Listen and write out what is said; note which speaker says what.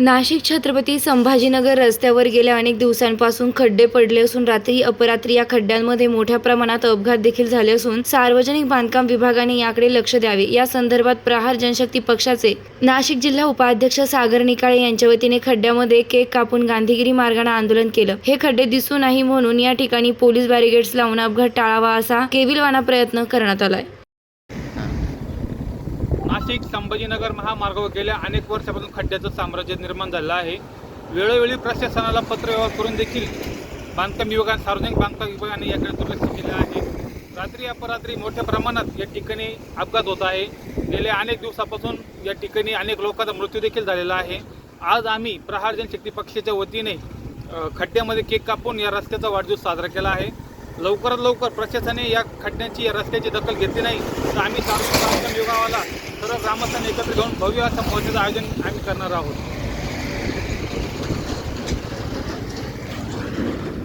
Speaker 1: नाशिक छत्रपती संभाजीनगर रस्त्यावर गेल्या अनेक दिवसांपासून खड्डे पडले असून रात्री अपरात्री या खड्ड्यांमध्ये मोठ्या प्रमाणात अपघात देखील झाले असून सार्वजनिक बांधकाम विभागाने याकडे लक्ष द्यावे. या संदर्भात प्रहार जनशक्ती पक्षाचे नाशिक जिल्हा उपाध्यक्ष सागर निकाळे यांच्या वतीने खड्ड्यामध्ये केक कापून गांधीगिरी मार्गाने आंदोलन केलं. हे खड्डे दिसू नाही म्हणून या ठिकाणी पोलीस बॅरिगेड्स लावून अपघात टाळावा असा केविलवाना प्रयत्न करण्यात आलाय.
Speaker 2: नाशिक संभाजीनगर महामार्गावर गेल्या अनेक वर्षापासून खड्ड्याचं साम्राज्य निर्माण झालं आहे. वेळोवेळी प्रशासनाला पत्रव्यवहार करून देखील बांधकाम विभागाने सार्वजनिक बांधकाम विभागाने याकडे दुर्लक्ष केलं आहे. रात्री अपरात्री मोठ्या प्रमाणात या ठिकाणी अपघात होत आहे. गेल्या अनेक दिवसापासून या ठिकाणी अनेक लोकांचा मृत्यू देखील झालेला आहे. आज आम्ही प्रहार जनशक्ती पक्षाच्या वतीने खड्ड्यामध्ये केक कापून या रस्त्याचा वाढदिवस साजरा केला आहे. लवकरात लवकर प्रशासनाने या खड्ड्यांची या रस्त्याची दखल घेतली नाही तर आम्ही सार्वजनिक बांधकाम विभागाला सर्व भव्य असं मोर्चाचं आयोजन आम्ही करणार आहोत.